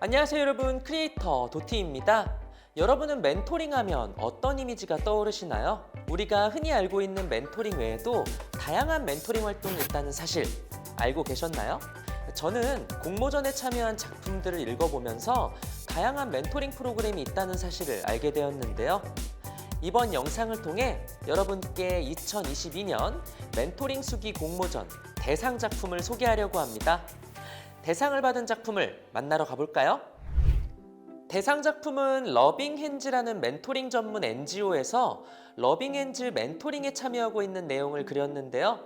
안녕하세요 여러분 크리에이터 도티입니다 여러분은 멘토링 하면 어떤 이미지가 떠오르시나요? 우리가 흔히 알고 있는 멘토링 외에도 다양한 멘토링 활동이 있다는 사실 알고 계셨나요? 저는 공모전에 참여한 작품들을 읽어보면서 다양한 멘토링 프로그램이 있다는 사실을 알게 되었는데요. 이번 영상을 통해 여러분께 2022년 멘토링 수기 공모전 대상 작품을 소개하려고 합니다. 대상을 받은 작품을 만나러 가볼까요? 대상 작품은 러빙 핸즈라는 멘토링 전문 NGO에서 러빙 핸즈 멘토링에 참여하고 있는 내용을 그렸는데요.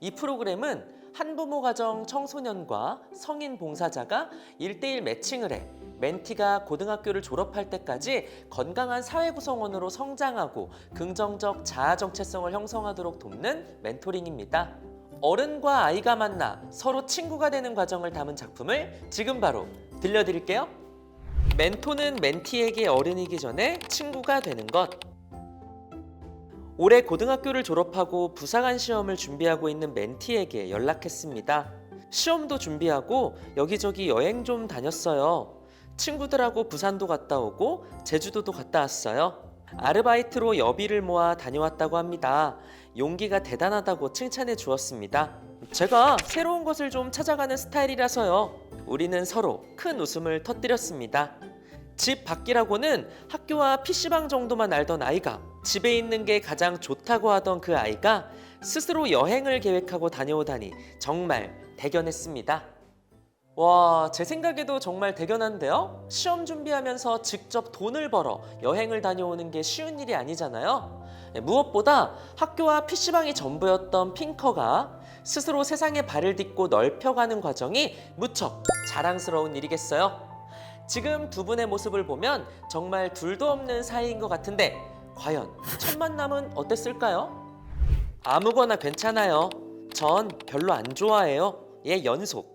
이 프로그램은 한부모 가정 청소년과 성인 봉사자가 1대1 매칭을 해 멘티가 고등학교를 졸업할 때까지 건강한 사회 구성원으로 성장하고 긍정적 자아 정체성을 형성하도록 돕는 멘토링입니다. 어른과 아이가 만나 서로 친구가 되는 과정을 담은 작품을 지금 바로 들려드릴게요. 멘토는 멘티에게 어른이기 전에 친구가 되는 것. 올해 고등학교를 졸업하고 부사관 시험을 준비하고 있는 멘티에게 연락했습니다. 시험도 준비하고 여기저기 여행 좀 다녔어요. 친구들하고 부산도 갔다 오고 제주도도 갔다 왔어요. 아르바이트로 여비를 모아 다녀왔다고 합니다. 용기가 대단하다고 칭찬해 주었습니다. 제가 새로운 것을 좀 찾아가는 스타일이라서요. 우리는 서로 큰 웃음을 터뜨렸습니다. 집 밖이라고는 학교와 PC방 정도만 알던 아이가 집에 있는 게 가장 좋다고 하던 그 아이가 스스로 여행을 계획하고 다녀오다니 정말 대견했습니다. 와, 제 생각에도 정말 대견한데요? 시험 준비하면서 직접 돈을 벌어 여행을 다녀오는 게 쉬운 일이 아니잖아요? 네, 무엇보다 학교와 PC방이 전부였던 핑커가 스스로 세상에 발을 딛고 넓혀가는 과정이 무척 자랑스러운 일이겠어요? 지금 두 분의 모습을 보면 정말 둘도 없는 사이인 것 같은데 과연 첫 만남은 어땠을까요? 아무거나 괜찮아요. 전 별로 안 좋아해요. 예, 연속.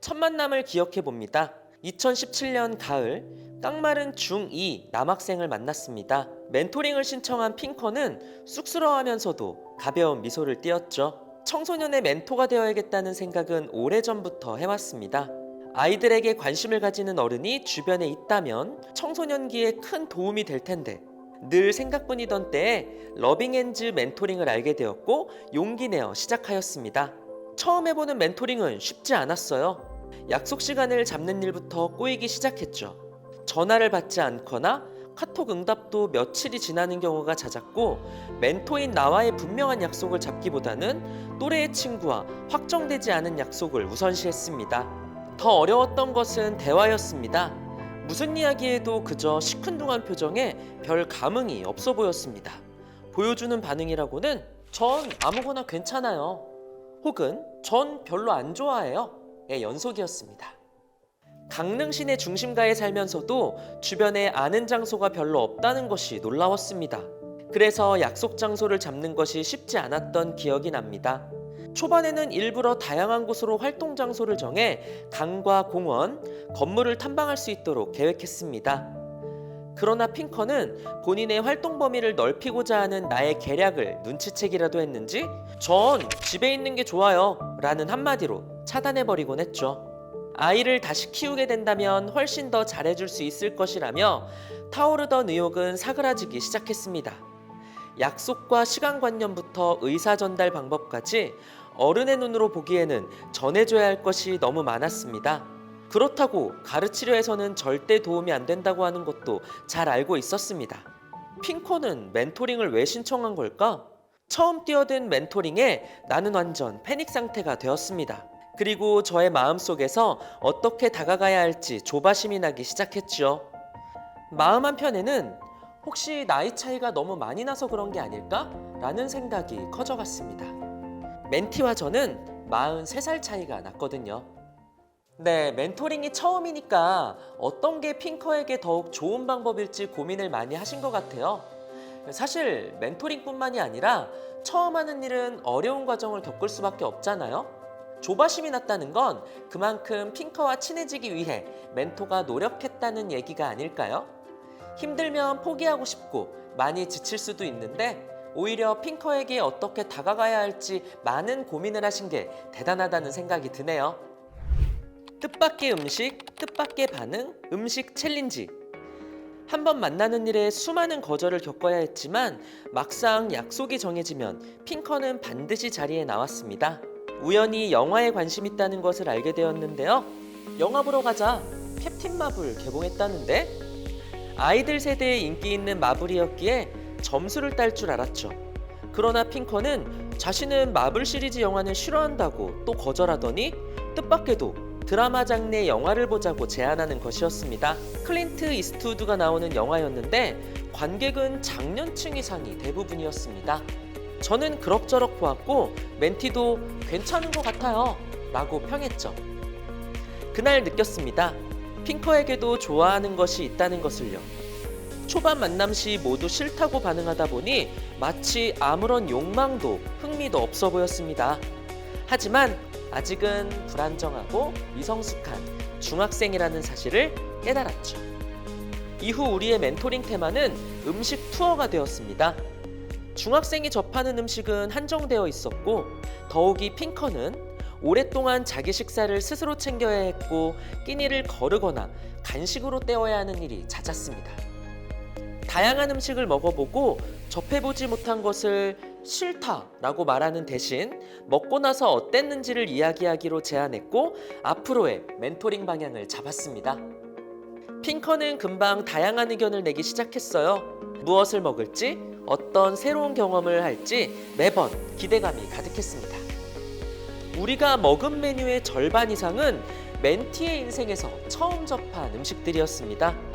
첫 만남을 기억해 봅니다. 2017년 가을 깡마른 중2 남학생을 만났습니다. 멘토링을 신청한 핑커는 쑥스러워하면서도 가벼운 미소를 띄었죠. 청소년의 멘토가 되어야겠다는 생각은 오래전부터 해왔습니다. 아이들에게 관심을 가지는 어른이 주변에 있다면 청소년기에 큰 도움이 될 텐데 늘 생각뿐이던 때에 러빙엔즈 멘토링을 알게 되었고 용기 내어 시작하였습니다. 처음 해보는 멘토링은 쉽지 않았어요. 약속 시간을 잡는 일부터 꼬이기 시작했죠. 전화를 받지 않거나 카톡 응답도 며칠이 지나는 경우가 잦았고 멘토인 나와의 분명한 약속을 잡기보다는 또래의 친구와 확정되지 않은 약속을 우선시했습니다. 더 어려웠던 것은 대화였습니다. 무슨 이야기에도 그저 시큰둥한 표정에 별 감흥이 없어 보였습니다. 보여주는 반응이라고는 전 아무거나 괜찮아요. 혹은 전 별로 안 좋아해요. 의 연속이었습니다. 강릉 시내 중심가에 살면서도 주변에 아는 장소가 별로 없다는 것이 놀라웠습니다. 그래서 약속 장소를 잡는 것이 쉽지 않았던 기억이 납니다. 초반에는 일부러 다양한 곳으로 활동 장소를 정해 강과 공원, 건물을 탐방할 수 있도록 계획했습니다. 그러나 핑커는 본인의 활동 범위를 넓히고자 하는 나의 계략을 눈치채기라도 했는지 전 집에 있는 게 좋아요 라는 한마디로 차단해버리곤 했죠. 아이를 다시 키우게 된다면 훨씬 더 잘해줄 수 있을 것이라며 타오르던 의욕은 사그라지기 시작했습니다. 약속과 시간관념부터 의사 전달 방법까지 어른의 눈으로 보기에는 전해줘야 할 것이 너무 많았습니다. 그렇다고 가르치려 해서는 절대 도움이 안 된다고 하는 것도 잘 알고 있었습니다. 핑코는 멘토링을 왜 신청한 걸까? 처음 뛰어든 멘토링에 나는 완전 패닉 상태가 되었습니다. 그리고 저의 마음속에서 어떻게 다가가야 할지 조바심이 나기 시작했죠. 마음 한편에는 혹시 나이 차이가 너무 많이 나서 그런 게 아닐까? 라는 생각이 커져갔습니다. 멘티와 저는 43살 차이가 났거든요. 네, 멘토링이 처음이니까 어떤 게 핑커에게 더욱 좋은 방법일지 고민을 많이 하신 것 같아요. 사실 멘토링뿐만이 아니라 처음 하는 일은 어려운 과정을 겪을 수밖에 없잖아요. 조바심이 났다는 건 그만큼 핑커와 친해지기 위해 멘토가 노력했다는 얘기가 아닐까요? 힘들면 포기하고 싶고 많이 지칠 수도 있는데 오히려 핑커에게 어떻게 다가가야 할지 많은 고민을 하신 게 대단하다는 생각이 드네요. 뜻밖의 음식, 뜻밖의 반응, 음식 챌린지. 한 번 만나는 일에 수많은 거절을 겪어야 했지만 막상 약속이 정해지면 핑커는 반드시 자리에 나왔습니다. 우연히 영화에 관심 있다는 것을 알게 되었는데요. 영화 보러 가자. 캡틴 마블 개봉했다는데? 아이들 세대에 인기 있는 마블이었기에 점수를 딸 줄 알았죠. 그러나 핑커는 자신은 마블 시리즈 영화는 싫어한다고 또 거절하더니 뜻밖에도 드라마 장르의 영화를 보자고 제안하는 것이었습니다. 클린트 이스트우드가 나오는 영화였는데 관객은 장년층 이상이 대부분이었습니다. 저는 그럭저럭 보았고 멘티도 괜찮은 것 같아요 라고 평했죠. 그날 느꼈습니다. 핑커에게도 좋아하는 것이 있다는 것을요. 초반 만남 시 모두 싫다고 반응하다 보니 마치 아무런 욕망도 흥미도 없어 보였습니다. 하지만 아직은 불안정하고 미성숙한 중학생이라는 사실을 깨달았죠. 이후 우리의 멘토링 테마는 음식 투어가 되었습니다. 중학생이 접하는 음식은 한정되어 있었고 더욱이 핑커는 오랫동안 자기 식사를 스스로 챙겨야 했고 끼니를 거르거나 간식으로 때워야 하는 일이 잦았습니다. 다양한 음식을 먹어보고 접해보지 못한 것을 싫다라고 말하는 대신 먹고 나서 어땠는지를 이야기하기로 제안했고 앞으로의 멘토링 방향을 잡았습니다. 핑커는 금방 다양한 의견을 내기 시작했어요. 무엇을 먹을지, 어떤 새로운 경험을 할지 매번 기대감이 가득했습니다. 우리가 먹은 메뉴의 절반 이상은 멘티의 인생에서 처음 접한 음식들이었습니다.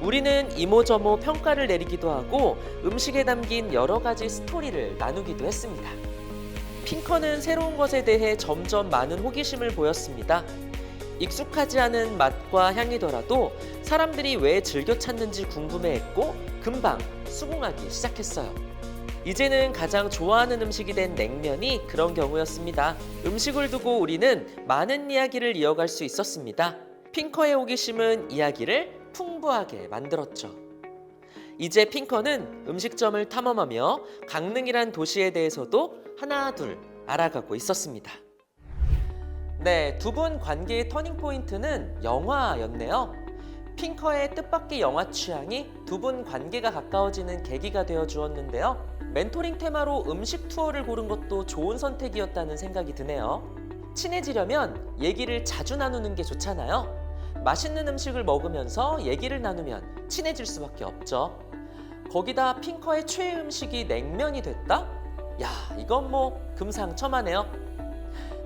우리는 이모저모 평가를 내리기도 하고 음식에 담긴 여러 가지 스토리를 나누기도 했습니다. 핑커는 새로운 것에 대해 점점 많은 호기심을 보였습니다. 익숙하지 않은 맛과 향이더라도 사람들이 왜 즐겨 찾는지 궁금해했고 금방 수긍하기 시작했어요. 이제는 가장 좋아하는 음식이 된 냉면이 그런 경우였습니다. 음식을 두고 우리는 많은 이야기를 이어갈 수 있었습니다. 핑커의 호기심은 이야기를 풍부하게 만들었죠. 이제 핑커는 음식점을 탐험하며 강릉이란 도시에 대해서도 하나 둘 알아가고 있었습니다. 네, 두 분 관계의 터닝 포인트는 영화였네요. 핑커의 뜻밖의 영화 취향이 두 분 관계가 가까워지는 계기가 되어 주었는데요. 멘토링 테마로 음식 투어를 고른 것도 좋은 선택이었다는 생각이 드네요. 친해지려면 얘기를 자주 나누는 게 좋잖아요. 맛있는 음식을 먹으면서 얘기를 나누면 친해질 수밖에 없죠. 거기다 핑커의 최애 음식이 냉면이 됐다? 야, 이건 뭐 금상첨화네요.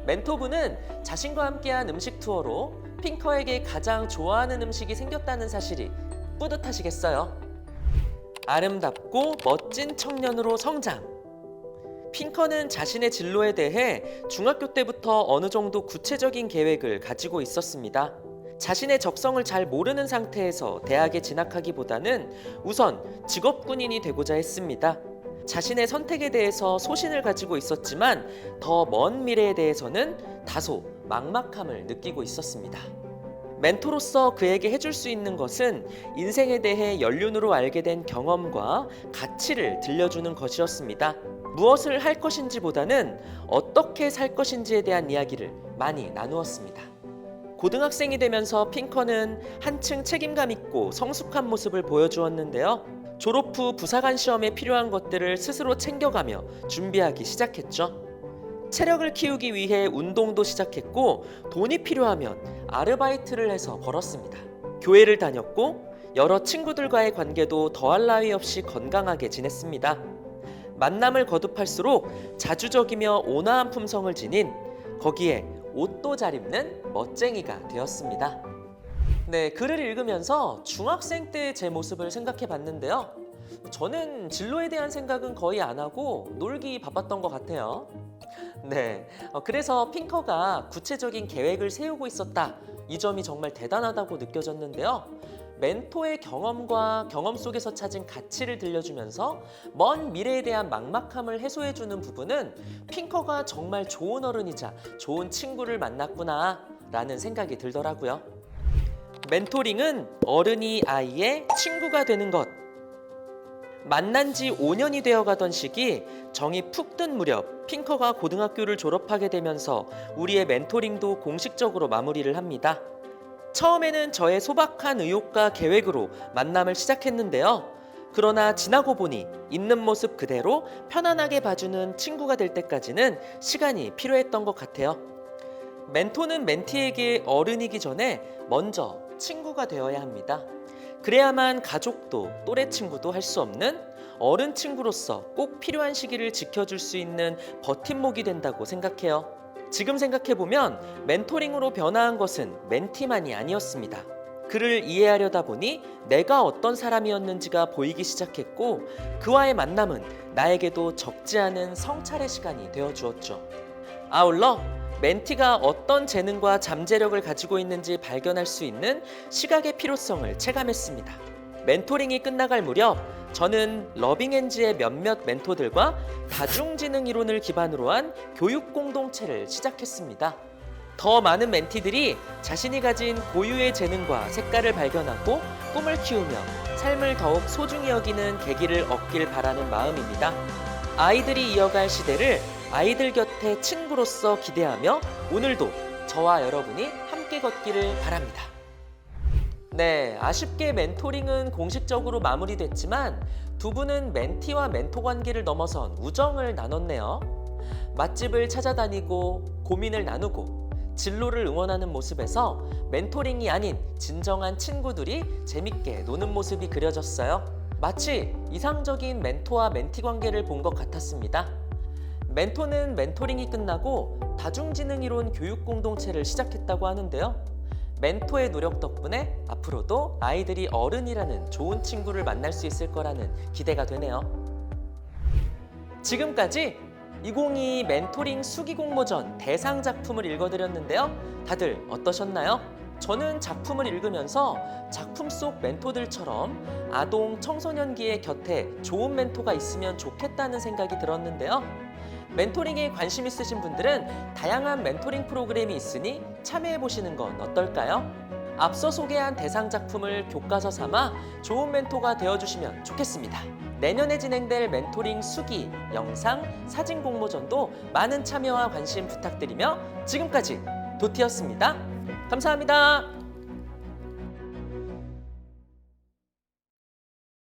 멘토분은 자신과 함께한 음식 투어로 핑커에게 가장 좋아하는 음식이 생겼다는 사실이 뿌듯하시겠어요. 아름답고 멋진 청년으로 성장. 핑커는 자신의 진로에 대해 중학교 때부터 어느 정도 구체적인 계획을 가지고 있었습니다. 자신의 적성을 잘 모르는 상태에서 대학에 진학하기보다는 우선 직업 군인이 되고자 했습니다. 자신의 선택에 대해서 소신을 가지고 있었지만 더 먼 미래에 대해서는 다소 막막함을 느끼고 있었습니다. 멘토로서 그에게 해줄 수 있는 것은 인생에 대해 연륜으로 알게 된 경험과 가치를 들려주는 것이었습니다. 무엇을 할 것인지보다는 어떻게 살 것인지에 대한 이야기를 많이 나누었습니다. 고등학생이 되면서 핑커는 한층 책임감 있고 성숙한 모습을 보여주었는데요. 졸업 후 부사관 시험에 필요한 것들을 스스로 챙겨가며 준비하기 시작했죠. 체력을 키우기 위해 운동도 시작했고 돈이 필요하면 아르바이트를 해서 벌었습니다. 교회를 다녔고 여러 친구들과의 관계도 더할 나위 없이 건강하게 지냈습니다. 만남을 거듭할수록 자주적이며 온화한 품성을 지닌 거기에 옷도 잘 입는 멋쟁이가 되었습니다. 네, 글을 읽으면서 중학생 때 제 모습을 생각해 봤는데요. 저는 진로에 대한 생각은 거의 안 하고 놀기 바빴던 것 같아요. 네, 어, 그래서 핑커가 구체적인 계획을 세우고 있었다. 이 점이 정말 대단하다고 느껴졌는데요. 멘토의 경험과 경험 속에서 찾은 가치를 들려주면서 먼 미래에 대한 막막함을 해소해주는 부분은 핑커가 정말 좋은 어른이자 좋은 친구를 만났구나 라는 생각이 들더라고요. 멘토링은 어른이 아이의 친구가 되는 것. 만난 지 5년이 되어 가던 시기 정이 푹 든 무렵 핑커가 고등학교를 졸업하게 되면서 우리의 멘토링도 공식적으로 마무리를 합니다. 처음에는 저의 소박한 의욕과 계획으로 만남을 시작했는데요. 그러나 지나고 보니 있는 모습 그대로 편안하게 봐주는 친구가 될 때까지는 시간이 필요했던 것 같아요. 멘토는 멘티에게 어른이기 전에 먼저 친구가 되어야 합니다. 그래야만 가족도 또래 친구도 할 수 없는 어른 친구로서 꼭 필요한 시기를 지켜줄 수 있는 버팀목이 된다고 생각해요. 지금 생각해보면 멘토링으로 변화한 것은 멘티만이 아니었습니다. 그를 이해하려다 보니 내가 어떤 사람이었는지가 보이기 시작했고 그와의 만남은 나에게도 적지 않은 성찰의 시간이 되어 주었죠. 아울러 멘티가 어떤 재능과 잠재력을 가지고 있는지 발견할 수 있는 시각의 필요성을 체감했습니다. 멘토링이 끝나갈 무렵 저는 러빙엔지의 몇몇 멘토들과 다중지능 이론을 기반으로 한 교육 공동체를 시작했습니다. 더 많은 멘티들이 자신이 가진 고유의 재능과 색깔을 발견하고 꿈을 키우며 삶을 더욱 소중히 여기는 계기를 얻길 바라는 마음입니다. 아이들이 이어갈 시대를 아이들 곁에 친구로서 기대하며 오늘도 저와 여러분이 함께 걷기를 바랍니다. 네, 아쉽게 멘토링은 공식적으로 마무리됐지만 두 분은 멘티와 멘토 관계를 넘어선 우정을 나눴네요. 맛집을 찾아다니고 고민을 나누고 진로를 응원하는 모습에서 멘토링이 아닌 진정한 친구들이 재밌게 노는 모습이 그려졌어요. 마치 이상적인 멘토와 멘티 관계를 본 것 같았습니다. 멘토는 멘토링이 끝나고 다중지능 이론 교육 공동체를 시작했다고 하는데요. 멘토의 노력 덕분에 앞으로도 아이들이 어른이라는 좋은 친구를 만날 수 있을 거라는 기대가 되네요. 지금까지 2022 멘토링 수기 공모전 대상 작품을 읽어드렸는데요. 다들 어떠셨나요? 저는 작품을 읽으면서 작품 속 멘토들처럼 아동 청소년기의 곁에 좋은 멘토가 있으면 좋겠다는 생각이 들었는데요. 멘토링에 관심 있으신 분들은 다양한 멘토링 프로그램이 있으니 참여해 보시는 건 어떨까요? 앞서 소개한 대상 작품을 교과서 삼아 좋은 멘토가 되어주시면 좋겠습니다. 내년에 진행될 멘토링 수기, 영상, 사진 공모전도 많은 참여와 관심 부탁드리며 지금까지 도티였습니다. 감사합니다.